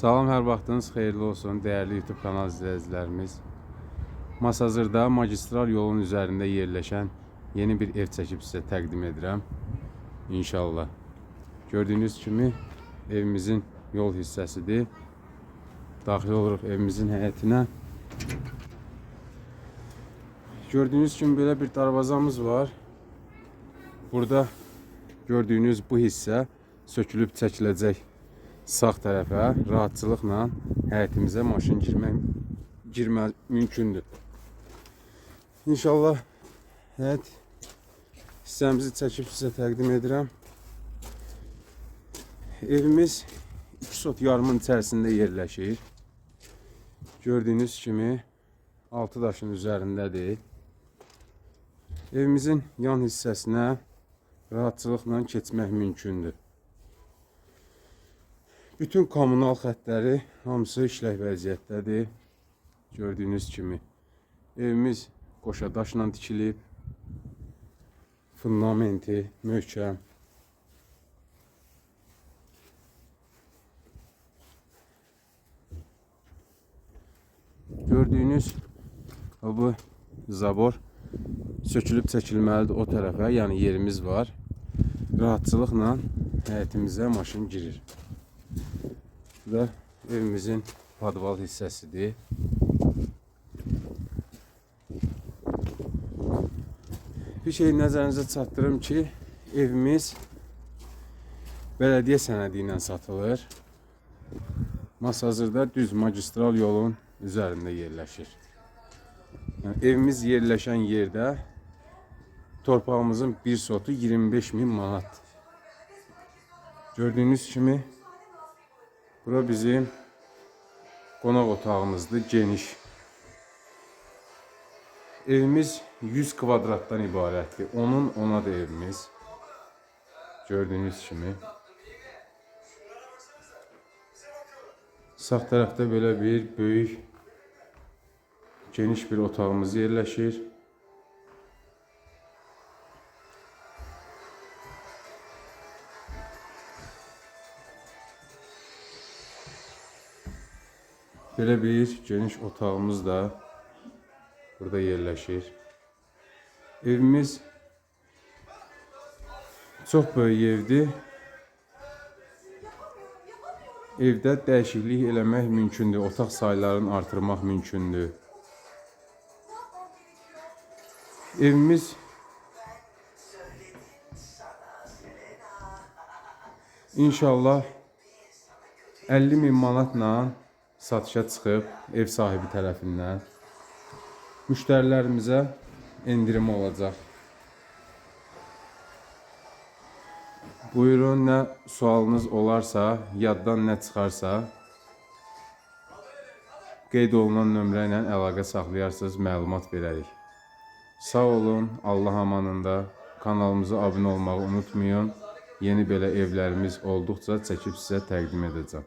Salam, hər vaxtınız xeyirli olsun, dəyərli YouTube kanal izləyicilərimiz. Masazırda magistral yolun üzərində yerləşən yeni bir ev çəkib sizə təqdim edirəm. İnşallah. Gördüyünüz kimi evimizin yol hissəsidir. Daxil oluruq evimizin həyətinə. Gördüyünüz kimi belə bir darvazamız var. Burada gördüyünüz bu hissə sökülüb çəkiləcək sağ tərəfə rahatçılıqla həyətimizə maşın girmək girmə mümkündür. İnşallah həyət hissəmizi çəkib sizə təqdim edirəm. Evimiz 2 sot yarımın içərisində yerləşir. Gördüyünüz kimi 6 daşın üzərindədir. Evimizin yan hissəsinə rahatçılıqla keçmək mümkündür. Bütün kommunal xəttləri hamısı işlək vəziyyətdədir. Gördüyünüz kimi evimiz qoşa daşla tikilib. Fundamenti möhkəm. Gördüyünüz bu zabor sökülüb çəkilməlidir o tərəfə, yəni yerimiz var. Rahatçılıqla həyətimizə maşın girir. Bu da evimizin padval hissəsidir. Bir şey nəzərinizə çatdırım ki, evimiz bələdiyyə sənədi ilə satılır. Masazırda düz magistral yolun üzərində yerləşir. Yəni, evimiz yerləşən yerdə torpağımızın bir sotu 25 min manat. Gördüyünüz kimi bura bizim qonaq otağımızdır, geniş. Evimiz 100 kvadratdan ibarətdir. Onun ona da evimiz. Gördüyünüz kimi. Sağ tərəfdə belə bir böyük geniş bir otağımız yerləşir. Belə bir geniş otağımız da burada yerləşir. Evimiz çox böyük evdir. Evdə dəyişiklik eləmək mümkündür. Otaq saylarını artırmaq mümkündür. Evimiz İnşallah 50 min manatla satışa çıxıb ev sahibi tərəfindən müştərilərimizə endirim olacaq. Buyurun, nə sualınız olarsa, yaddan nə çıxarsa, qeyd olunan nömrə ilə əlaqə saxlayarsınız, məlumat verərik. Sağ olun, Allah amanında. Kanalımıza abunə olmağı unutmayın. Yeni belə evlərimiz olduqca çəkib sizə təqdim edəcəm.